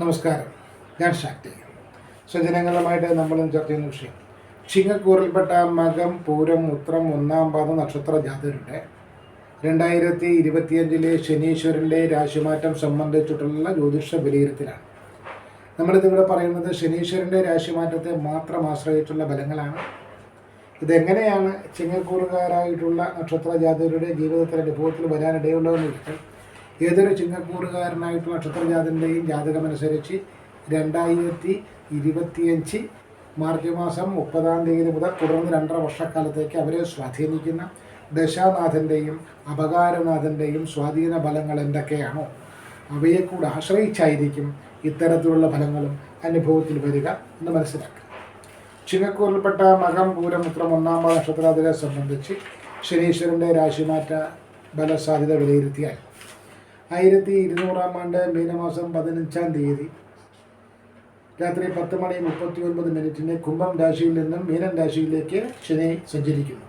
നമസ്കാരം. ഞാൻ ശാക്തി സ്വജനങ്ങളുമായിട്ട് നമ്മൾ ചർച്ച ചെയ്യുന്ന വിഷയം. ചിങ്ങക്കൂറിൽപ്പെട്ട മകം പൂരം ഉത്രം ഒന്നാം പാദ നക്ഷത്ര ജാതകരുടെ രണ്ടായിരത്തി ഇരുപത്തിയഞ്ചിലെ ശനീശ്വരന്റെ രാശിമാറ്റം സംബന്ധിച്ചിട്ടുള്ള ജ്യോതിഷ വിലയിരുത്തലാണ്. നമ്മളിതിവിടെ പറയുന്നത് ശനീശ്വരന്റെ രാശിമാറ്റത്തെ മാത്രം ആശ്രയിച്ചുള്ള ബലങ്ങളാണ് ഇതെങ്ങനെയാണ് ചിങ്ങക്കൂറുകാരായിട്ടുള്ള നക്ഷത്ര ജാതകരുടെ ജീവിതത്തിൽ അനുഭവത്തിൽ വരാനിടയുള്ളതെന്ന് വെച്ചാൽ ഏതൊരു ചിങ്ങക്കൂറുകാരനായിട്ടുള്ള നക്ഷത്രജാതന്റെയും ജാതകമനുസരിച്ച് രണ്ടായിരത്തി ഇരുപത്തിയഞ്ച് മാർച്ച് മാസം മുപ്പതാം തീയതി മുതൽ തുടർന്ന് രണ്ടര വർഷക്കാലത്തേക്ക് അവരെ സ്വാധീനിക്കുന്ന ദശാനാഥന്റെയും അപകാരനാഥന്റെയും സ്വാധീന ഫലങ്ങൾ എന്തൊക്കെയാണോ അവയെ കൂടെ ആശ്രയിച്ചായിരിക്കും ഇത്തരത്തിലുള്ള ഫലങ്ങളും അനുഭവത്തിൽ വരിക എന്ന് മനസ്സിലാക്കുക. ചിങ്ങക്കൂറിൽപ്പെട്ട മകം പൂരമുത്രം ഒന്നാം നക്ഷത്രാതിരെ സംബന്ധിച്ച് ശനീശ്വരന്റെ രാശിമാറ്റ ബലസാധ്യത വിലയിരുത്തിയാൽ ആയിരത്തി ഇരുന്നൂറാം ആണ്ട് മീനമാസം പതിനഞ്ചാം തീയതി രാത്രി പത്ത് മണി മുപ്പത്തി ഒൻപത് മിനിറ്റിന് കുംഭം രാശിയിൽ നിന്നും മീനൻ രാശിയിലേക്ക് ശനി സഞ്ചരിക്കുന്നു.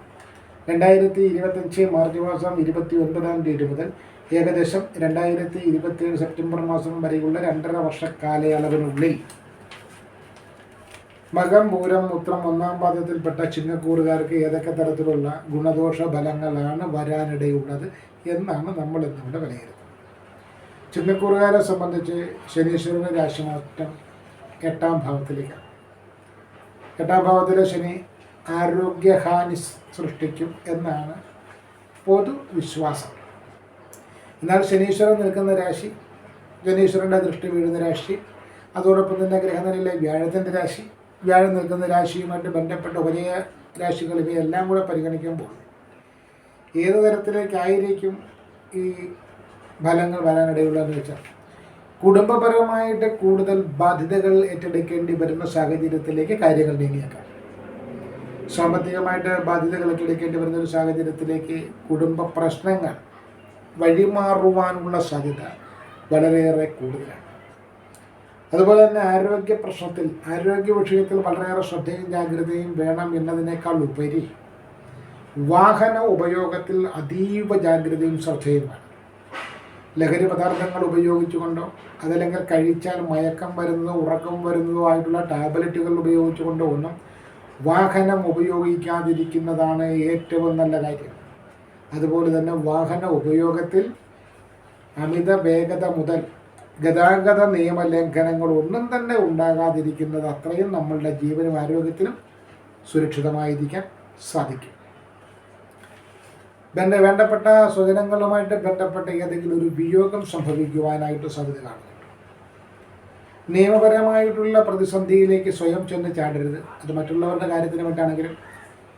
രണ്ടായിരത്തി ഇരുപത്തഞ്ച് മാർച്ച് മാസം ഇരുപത്തി ഒൻപതാം തീയതി മുതൽ ഏകദേശം രണ്ടായിരത്തി ഇരുപത്തിയേഴ് സെപ്റ്റംബർ മാസം വരെയുള്ള രണ്ടര വർഷ കാലയളവിനുള്ളിൽ മകം പൂരം ഉത്രം ഒന്നാം പാദത്തിൽപ്പെട്ട ചിങ്ങക്കൂറുകാർക്ക് ഏതൊക്കെ തരത്തിലുള്ള ഗുണദോഷ ഫലങ്ങളാണ് വരാനിടയുള്ളത് എന്നാണ് നമ്മൾ ഇന്നിവിടെ വിലയിരുത്തുന്നത്. ചിങ്ങക്കൂറുകാരെ സംബന്ധിച്ച് ശനീശ്വരന് രാശിമാറ്റം എട്ടാം ഭാവത്തിലേക്കാണ് എട്ടാം ഭാവത്തിലെ ശനി ആരോഗ്യഹാനി സൃഷ്ടിക്കും എന്നാണ് പൊതുവിശ്വാസം. എന്നാൽ ശനീശ്വരൻ നിൽക്കുന്ന രാശി ശനീശ്വരന്റെ ദൃഷ്ടി വീഴുന്ന രാശി അതോടൊപ്പം തന്നെ ഗ്രഹനിലയിലെ വ്യാഴത്തിന്റെ രാശി വ്യാഴം നിൽക്കുന്ന രാശിയുമായിട്ട് ബന്ധപ്പെട്ട വലിയ രാശികൾ ഇവയെല്ലാം കൂടെ പരിഗണിക്കുമ്പോൾ ഏത് തരത്തിലേക്കായിരിക്കും ഈ ഫലങ്ങൾ വരാനിടയുള്ളതെന്ന് വെച്ചാൽ കുടുംബപരമായിട്ട് കൂടുതൽ ബാധ്യതകൾ ഏറ്റെടുക്കേണ്ടി വരുന്ന സാഹചര്യത്തിലേക്ക് കാര്യങ്ങൾ നീങ്ങിയേക്കാം. സാമ്പത്തികമായിട്ട് ബാധ്യതകൾ ഏറ്റെടുക്കേണ്ടി വരുന്ന ഒരു സാഹചര്യത്തിലേക്ക് കുടുംബ പ്രശ്നങ്ങൾ വഴിമാറുവാനുള്ള സാധ്യത വളരെയേറെ കൂടുതലാണ്. അതുപോലെ തന്നെ ആരോഗ്യ പ്രശ്നത്തിൽ ആരോഗ്യ വിഷയത്തിൽ വളരെയേറെ ശ്രദ്ധയും ജാഗ്രതയും വേണം എന്നതിനേക്കാൾ ഉപരി വാഹന ഉപയോഗത്തിൽ അതീവ ജാഗ്രതയും ശ്രദ്ധയും വേണം. ലഹരി പദാർത്ഥങ്ങൾ ഉപയോഗിച്ചുകൊണ്ടോ അതല്ലെങ്കിൽ കഴിച്ചാൽ മയക്കം വരുന്നതോ ഉറക്കം വരുന്നതോ ആയിട്ടുള്ള ടാബ്ലറ്റുകൾ ഉപയോഗിച്ചുകൊണ്ടോ ഒന്നും വാഹനം ഉപയോഗിക്കാതിരിക്കുന്നതാണ് ഏറ്റവും നല്ല കാര്യം. അതുപോലെ തന്നെ വാഹന ഉപയോഗത്തിൽ അമിത വേഗത മുതൽ ഗതാഗത നിയമലംഘനങ്ങൾ ഒന്നും തന്നെ ഉണ്ടാകാതിരിക്കുന്നത് അത്രയും നമ്മളുടെ ജീവനും ആരോഗ്യത്തിനും സുരക്ഷിതമായിരിക്കാൻ സാധിക്കും. ബന്ധ വേണ്ടപ്പെട്ട സ്വജനങ്ങളുമായിട്ട് ബന്ധപ്പെട്ട ഏതെങ്കിലും ഒരു വിയോഗം സംഭവിക്കുവാനായിട്ട് സാധ്യത കാണുന്നുണ്ട് നിയമപരമായിട്ടുള്ള പ്രതിസന്ധിയിലേക്ക് സ്വയം ചെന്ന് ചാടരുത്. അത് മറ്റുള്ളവരുടെ കാര്യത്തിന് വേണ്ടിയാണെങ്കിലും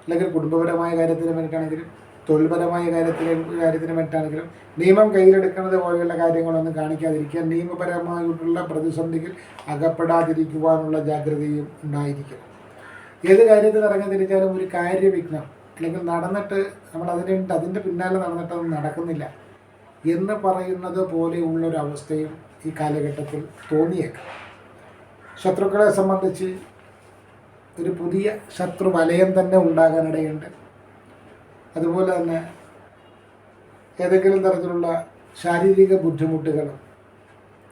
അല്ലെങ്കിൽ കുടുംബപരമായ കാര്യത്തിന് വേണ്ടിയിട്ടാണെങ്കിലും തൊഴിൽപരമായ കാര്യത്തിന് കാര്യത്തിന് വേണ്ടിയിട്ടാണെങ്കിലും നിയമം കയ്യിലെടുക്കുന്നത് പോലെയുള്ള കാര്യങ്ങളൊന്നും കാണിക്കാതിരിക്കുക. നിയമപരമായിട്ടുള്ള പ്രതിസന്ധിയിൽ അകപ്പെടാതിരിക്കുവാനുള്ള ജാഗ്രതയും ഉണ്ടായിരിക്കണം. ഏത് കാര്യത്തിൽ ഇറങ്ങി തിരിച്ചാലും ഒരു കാര്യവിഘ്നം അല്ലെങ്കിൽ നടന്നിട്ട് നമ്മൾ അതിന് അതിന്റെ പിന്നാലെ നടന്നിട്ട് അത് നടക്കുന്നില്ല എന്ന് പറയുന്നത് പോലെയുള്ള ഒരു അവസ്ഥയും ഈ കാലഘട്ടത്തിൽ തോന്നിയേക്കാം. ശത്രുക്കളെ സംബന്ധിച്ച് ഒരു പുതിയ ശത്രു വലയം തന്നെ ഉണ്ടാകാനിടയുണ്ട്. അതുപോലെ തന്നെ ഏതെങ്കിലും തരത്തിലുള്ള ശാരീരിക ബുദ്ധിമുട്ടുകൾ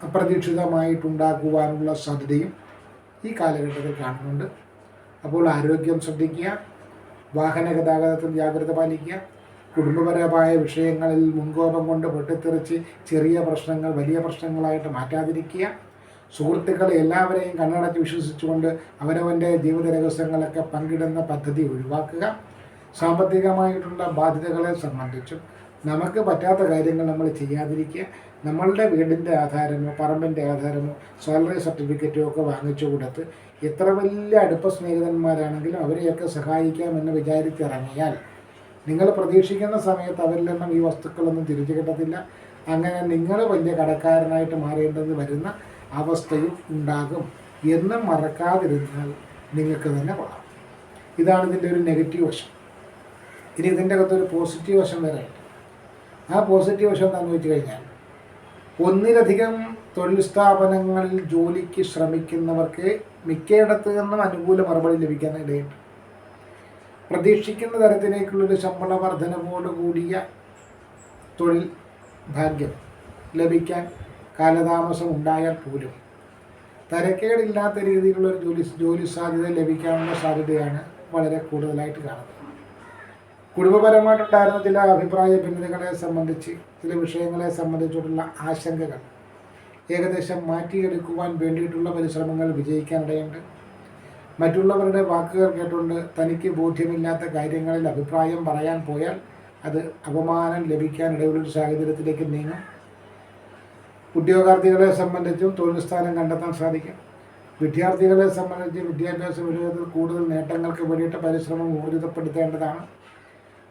അപ്രതീക്ഷിതമായിട്ടുണ്ടാക്കുവാനുള്ള സാധ്യതയും ഈ കാലഘട്ടത്തിൽ കാണുന്നുണ്ട്. അപ്പോൾ ആരോഗ്യം ശ്രദ്ധിക്കുക വാഹന ഗതാഗതത്തിൽ ജാഗ്രത പാലിക്കുക. കുടുംബപരമായ വിഷയങ്ങളിൽ മുൻകോപം കൊണ്ട് പൊട്ടിത്തെറിച്ച് ചെറിയ പ്രശ്നങ്ങൾ വലിയ പ്രശ്നങ്ങളായിട്ട് മാറ്റാതിരിക്കുക. സുഹൃത്തുക്കളെ എല്ലാവരെയും കണ്ണടച്ച് വിശ്വസിച്ചുകൊണ്ട് അവരവന്റെ ജീവിത രഹസ്യങ്ങളൊക്കെ പങ്കിടുന്ന പദ്ധതി ഒഴിവാക്കുക. സാമ്പത്തികമായിട്ടുള്ള ബാധ്യതകളെ സംബന്ധിച്ചും നമുക്ക് പറ്റാത്ത കാര്യങ്ങൾ നമ്മൾ ചെയ്യാതിരിക്കുക. നമ്മളുടെ വീടിന്റെ ആധാരമോ പറമ്പിന്റെ ആധാരമോ സാലറി സർട്ടിഫിക്കറ്റോ ഒക്കെ വാങ്ങിച്ചു കൊടുത്ത് എത്ര വലിയ അടുപ്പ സ്നേഹിതന്മാരാണെങ്കിലും അവരെയൊക്കെ സഹായിക്കാമെന്ന് വിചാരിച്ചിറങ്ങിയാൽ നിങ്ങൾ പ്രതീക്ഷിക്കുന്ന സമയത്ത് അവരിൽ നിന്നും ഈ വസ്തുക്കളൊന്നും തിരിച്ചു കിട്ടത്തില്ല. അങ്ങനെ നിങ്ങൾ വലിയ കടക്കാരനായിട്ട് മാറേണ്ടെന്ന് വരുന്ന അവസ്ഥയും ഉണ്ടാകും എന്ന് മറക്കാതിരുന്നാൽ നിങ്ങൾക്ക് തന്നെ കൊള്ളാം. ഇതാണ് ഇതിന്റെ ഒരു നെഗറ്റീവ് വശം. ഇനി ഇതിന്റെ അകത്തൊരു പോസിറ്റീവ് വശം വരെ ഉണ്ട്. ആ പോസിറ്റീവ് വശം എന്താണെന്ന് വെച്ച് കഴിഞ്ഞാൽ ഒന്നിലധികം തൊഴിൽ സ്ഥാപനങ്ങളിൽ ജോലിക്ക് ശ്രമിക്കുന്നവർക്ക് മിക്കയിടത്തു നിന്നും അനുകൂല മറുപടി ലഭിക്കാൻ ഇടയുണ്ട്. പ്രതീക്ഷിക്കുന്ന തരത്തിലേക്കുള്ളൊരു ശമ്പള വർധനവോടുകൂടിയ തൊഴിൽ ഭാഗ്യം ലഭിക്കാൻ കാലതാമസം ഉണ്ടായാൽ പോലും തരക്കേടില്ലാത്ത രീതിയിലുള്ള ഒരു ജോലി ജോലി സാധ്യത ലഭിക്കാനുള്ള സാധ്യതയാണ് വളരെ കൂടുതലായിട്ട് കാണുന്നത്. കുടുംബപരമായിട്ടുണ്ടായിരുന്ന ചില അഭിപ്രായ ഭിന്നതകളെ സംബന്ധിച്ച് ചില വിഷയങ്ങളെ സംബന്ധിച്ചിട്ടുള്ള ആശങ്കകൾ ഏകദേശം മാറ്റിയെടുക്കുവാൻ വേണ്ടിയിട്ടുള്ള പരിശ്രമങ്ങൾ വിജയിക്കാനിടയുണ്ട്. മറ്റുള്ളവരുടെ വാക്കുകൾ കേട്ടുകൊണ്ട് തനിക്ക് ബോധ്യമില്ലാത്ത കാര്യങ്ങളിൽ അഭിപ്രായം പറയാൻ പോയാൽ അത് അപമാനം ലഭിക്കാനിടയുള്ളൊരു സാഹചര്യത്തിലേക്ക് നീങ്ങും. ഉദ്യോഗാർത്ഥികളെ സംബന്ധിച്ചും തൊഴിൽ സ്ഥാനം കണ്ടെത്താൻ സാധിക്കും. വിദ്യാർത്ഥികളെ സംബന്ധിച്ച് വിദ്യാഭ്യാസ വിഷയത്തിൽ കൂടുതൽ നേട്ടങ്ങൾക്ക് വേണ്ടിയിട്ട് പരിശ്രമം ഊർജിതപ്പെടുത്തേണ്ടതാണ്.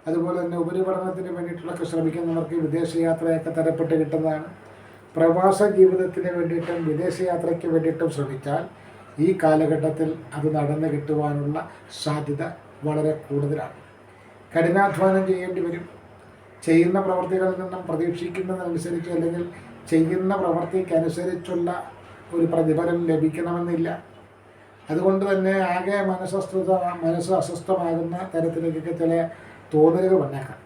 അതുപോലെ തന്നെ ഉപരിപഠനത്തിന് വേണ്ടിയിട്ടുള്ള ശ്രമിക്കുന്നവർക്ക് വിദേശയാത്രയൊക്കെ തരപ്പെട്ട് കിട്ടുന്നതാണ്. പ്രവാസ ജീവിതത്തിന് വേണ്ടിയിട്ടും വിദേശയാത്രയ്ക്ക് വേണ്ടിയിട്ടും ശ്രമിച്ചാൽ ഈ കാലഘട്ടത്തിൽ അത് നടന്നു കിട്ടുവാനുള്ള സാധ്യത വളരെ കൂടുതലാണ്. കഠിനാധ്വാനം ചെയ്യേണ്ടി വരും. ചെയ്യുന്ന പ്രവർത്തികളിൽ നിന്നും പ്രതീക്ഷിക്കുന്നതനുസരിച്ച് അല്ലെങ്കിൽ ചെയ്യുന്ന പ്രവർത്തിക്കനുസരിച്ചുള്ള ഒരു പ്രതിഫലം ലഭിക്കണമെന്നില്ല. അതുകൊണ്ട് തന്നെ ആകെ മനസ്സസ്ഥ മനസ്സ് അസ്വസ്ഥമാകുന്ന തരത്തിലേക്കൊക്കെ ചില തോന്നലുകൾ വന്നേക്കാം.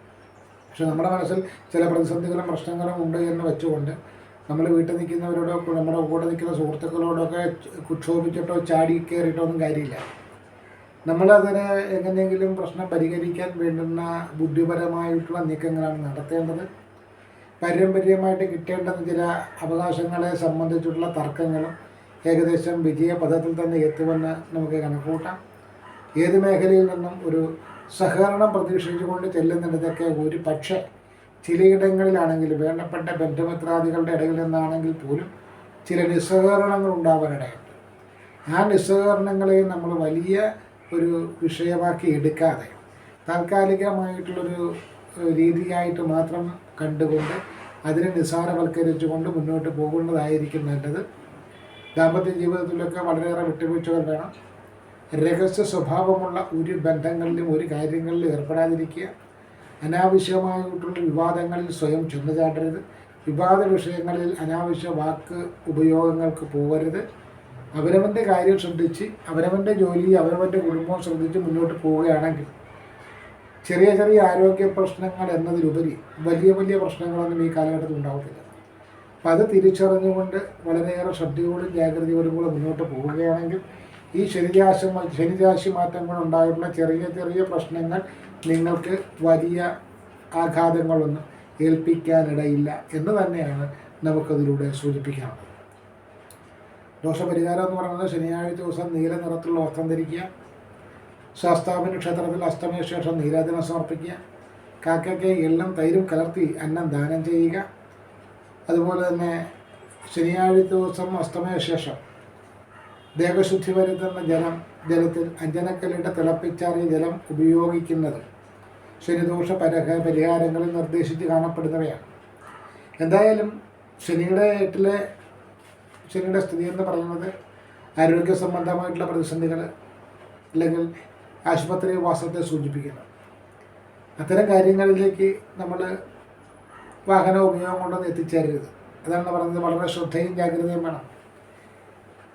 പക്ഷെ നമ്മുടെ മനസ്സിൽ ചില പ്രതിസന്ധികളും പ്രശ്നങ്ങളും ഉണ്ട് എന്ന് വെച്ചുകൊണ്ട് നമ്മൾ വീട്ടിൽ നിൽക്കുന്നവരോടോ നമ്മുടെ കൂടെ നിൽക്കുന്ന സുഹൃത്തുക്കളോടൊക്കെ കുക്ഷോഭിച്ചിട്ടോ ചാടി കയറിയിട്ടോ ഒന്നും കാര്യമില്ല. നമ്മളതിനെ എങ്ങനെയെങ്കിലും പ്രശ്നം പരിഹരിക്കാൻ വേണ്ടുന്ന ബുദ്ധിപരമായിട്ടുള്ള നീക്കങ്ങളാണ് നടത്തേണ്ടത്. പാരമ്പര്യമായിട്ട് കിട്ടേണ്ടുന്ന ചില അവകാശങ്ങളെ സംബന്ധിച്ചുള്ള തർക്കങ്ങളും ഏകദേശം വിജയപഥത്തിൽ തന്നെ എത്തുമെന്ന് നമുക്ക് കണക്കൂട്ടാം ഏത് മേഖലയിൽ നിന്നും ഒരു സഹകരണം പ്രതീക്ഷിച്ചുകൊണ്ട് ചെല്ലുന്നിടത്തൊക്കെ ഒരു പക്ഷേ ചിലയിടങ്ങളിലാണെങ്കിൽ വേണ്ടപ്പെട്ട ബന്ധുമിത്രാദികളുടെ ഇടയിൽ നിന്നാണെങ്കിൽ പോലും ചില നിസ്സഹകരണങ്ങൾ ഉണ്ടാവാനിടയുണ്ട്. ആ നിസ്സഹകരണങ്ങളെ നമ്മൾ വലിയ ഒരു വിഷയമാക്കി എടുക്കാതെ താൽക്കാലികമായിട്ടുള്ളൊരു രീതിയായിട്ട് മാത്രം കണ്ടുകൊണ്ട് അതിനെ നിസ്സാരവൽക്കരിച്ചുകൊണ്ട് മുന്നോട്ട് പോകുന്നതായിരിക്കും നല്ലത്. ദാമ്പത്യ ജീവിതത്തിലൊക്കെ വളരെയേറെ വിട്ടുവീഴ്ചകൾ വേണം. രഹസ്യ സ്വഭാവമുള്ള ഒരു ബന്ധങ്ങളിലും ഒരു കാര്യങ്ങളിലും ഏർപ്പെടാതിരിക്കുക. അനാവശ്യമായിട്ടുള്ള വിവാദങ്ങളിൽ സ്വയം ചെന്നു ചാടരുത് വിവാദ വിഷയങ്ങളിൽ അനാവശ്യ വാക്ക് ഉപയോഗങ്ങൾക്ക് പോകരുത് അവനവന്റെ കാര്യം ശ്രദ്ധിച്ച് അവനവന്റെ ജോലി അവനവന്റെ കുടുംബം ശ്രദ്ധിച്ച് മുന്നോട്ട് പോവുകയാണെങ്കിൽ ചെറിയ ചെറിയ ആരോഗ്യ പ്രശ്നങ്ങൾ എന്നതിലുപരി വലിയ വലിയ പ്രശ്നങ്ങളൊന്നും ഈ കാലഘട്ടത്തിൽ ഉണ്ടാവത്തില്ല. അപ്പം അത് തിരിച്ചറിഞ്ഞുകൊണ്ട് വളരെയേറെ ശ്രദ്ധയോടും ജാഗ്രതയോടും കൂടെ മുന്നോട്ട് പോവുകയാണെങ്കിൽ ഈ ശനിരാശി ശനിരാശി മാറ്റങ്ങൾ ഉണ്ടാകുന്ന ചെറിയ ചെറിയ പ്രശ്നങ്ങൾ നിങ്ങൾക്ക് വലിയ ആഘാതങ്ങളൊന്നും ഏൽപ്പിക്കാനിടയില്ല എന്ന് തന്നെയാണ് നമുക്കതിലൂടെ സൂചിപ്പിക്കാനുള്ളത് ദോഷപരിഹാരം എന്ന് പറയുന്നത് ശനിയാഴ്ച ദിവസം നീല നിറത്തിലുള്ള വസ്ത്രം ധരിക്കുക ശാസ്താവിന് ക്ഷേത്രത്തിൽ അസ്തമയ ശേഷം നീരാജനം സമർപ്പിക്കുക കാക്കയ്ക്ക് എള്ളും തൈരും കലർത്തി അന്നം ദാനം ചെയ്യുക. അതുപോലെ തന്നെ ശനിയാഴ്ച ദിവസം അസ്തമയ ശേഷം ദേഹശുദ്ധി വരുത്തുന്ന ജലം ജലത്തിൽ അഞ്ജനക്കല്ലിട്ട് തിളപ്പിച്ചാറിയ ജലം ഉപയോഗിക്കുന്നത് ശനിദോഷ പരഹ പരിഹാരങ്ങളിൽ നിർദ്ദേശിച്ച് കാണപ്പെടുന്നവയാണ്. എന്തായാലും ശനിയുടെ എട്ടിലെ ശനിയുടെ സ്ഥിതി എന്ന് പറയുന്നത് ആരോഗ്യ സംബന്ധമായിട്ടുള്ള പ്രതിസന്ധികൾ അല്ലെങ്കിൽ ആശുപത്രി വാസത്തെ സൂചിപ്പിക്കുന്നു. അത്തരം കാര്യങ്ങളിലേക്ക് നമ്മൾ വാഹന ഉപയോഗം കൊണ്ടൊന്ന് എത്തിച്ചേരരുത്. അതാണ് പറയുന്നത് വളരെ ശ്രദ്ധയും ജാഗ്രതയും വേണം.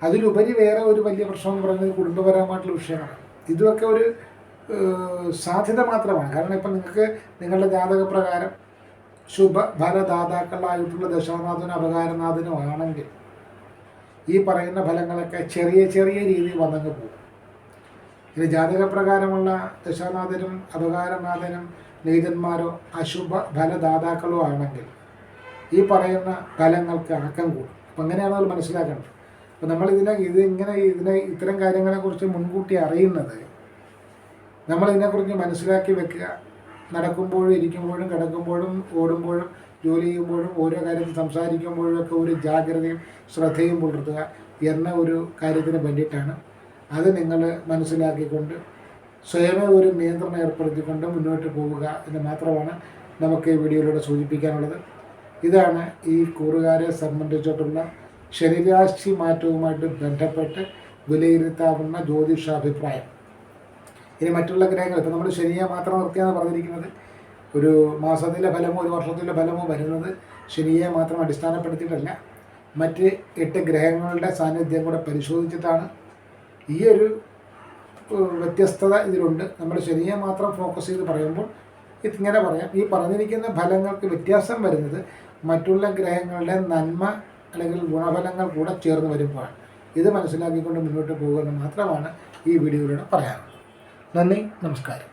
അതിലുപരി വേറെ ഒരു വലിയ പ്രശ്നം എന്ന് പറയുന്നത് കുടുംബപരമായിട്ടുള്ള വിഷയമാണ് ഇതൊക്കെ ഒരു സാധ്യത മാത്രമാണ്. കാരണം ഇപ്പം നിങ്ങൾക്ക് നിങ്ങളുടെ ജാതകപ്രകാരം ശുഭ ഫലദാതാക്കളായിട്ടുള്ള ദശാനാഥനും അപകാരനാഥനും ആണെങ്കിൽ ഈ പറയുന്ന ഫലങ്ങളൊക്കെ ചെറിയ ചെറിയ രീതിയിൽ വന്നങ്ങ് പോകും. ഇനി ജാതകപ്രകാരമുള്ള ദശാനാഥനും അപകാരനാഥനും നീതന്മാരോ അശുഭ ഫലദാതാക്കളോ ആണെങ്കിൽ ഈ പറയുന്ന ഫലങ്ങൾക്ക് അക്കം കൂടും. അപ്പം അങ്ങനെയാണ് അത് മനസ്സിലാക്കേണ്ടത്. അപ്പം നമ്മൾ ഇതിനെ ഇത് ഇങ്ങനെ ഇതിനെ ഇത്തരം കാര്യങ്ങളെക്കുറിച്ച് മുൻകൂട്ടി അറിയുന്നത് നമ്മൾ ഇതിനെക്കുറിച്ച് മനസ്സിലാക്കി വെക്കുക നടക്കുമ്പോഴും ഇരിക്കുമ്പോഴും കിടക്കുമ്പോഴും ഓടുമ്പോഴും ജോലി ചെയ്യുമ്പോഴും ഓരോ കാര്യത്തിൽ സംസാരിക്കുമ്പോഴും ഒക്കെ ഒരു ജാഗ്രതയും ശ്രദ്ധയും പുലർത്തുക എന്ന ഒരു കാര്യത്തിന് വേണ്ടിയിട്ടാണ്. അത് നിങ്ങൾ മനസ്സിലാക്കിക്കൊണ്ട് സ്വയമേ ഒരു നിയന്ത്രണം ഏർപ്പെടുത്തിക്കൊണ്ട് മുന്നോട്ട് പോവുക എന്ന് മാത്രമാണ് നമുക്ക് ഈ വീഡിയോയിലൂടെ സൂചിപ്പിക്കാനുള്ളത്. ഇതാണ് ഈ കൂറുകാരെ സംബന്ധിച്ചിട്ടുള്ള ശനിരാശി മാറ്റവുമായിട്ട് ബന്ധപ്പെട്ട് വിലയിരുത്താവുന്ന ജ്യോതിഷാഭിപ്രായം. ഇനി മറ്റുള്ള ഗ്രഹങ്ങൾ ഇപ്പം നമ്മൾ ശനിയെ മാത്രം നിർത്തിയാണ് പറഞ്ഞിരിക്കുന്നത്. ഒരു മാസത്തിലെ ഫലമോ ഒരു വർഷത്തിലെ ഫലമോ വരുന്നത് ശനിയെ മാത്രം അടിസ്ഥാനപ്പെടുത്തിയിട്ടല്ല. മറ്റ് എട്ട് ഗ്രഹങ്ങളുടെ സാന്നിധ്യം കൂടെ പരിശോധിച്ചിട്ടാണ് ഈ ഒരു വ്യത്യസ്തത ഇതിലുണ്ട്. നമ്മൾ ശനിയെ മാത്രം ഫോക്കസ് ചെയ്ത് പറയുമ്പോൾ ഇങ്ങനെ പറയാം. ഈ പറഞ്ഞിരിക്കുന്ന ഫലങ്ങൾക്ക് വ്യത്യാസം വരുന്നത് മറ്റുള്ള ഗ്രഹങ്ങളുടെ നന്മ അല്ലെങ്കിൽ ഗുണഫലങ്ങൾ കൂടെ ചേർന്ന് വരുമ്പോഴാണ് ഇത് മനസ്സിലാക്കിക്കൊണ്ട് മുന്നോട്ട് പോകുമെന്ന് മാത്രമാണ് ഈ വീഡിയോയിലൂടെ പറയാനുള്ളത്. നന്ദി നമസ്കാരം.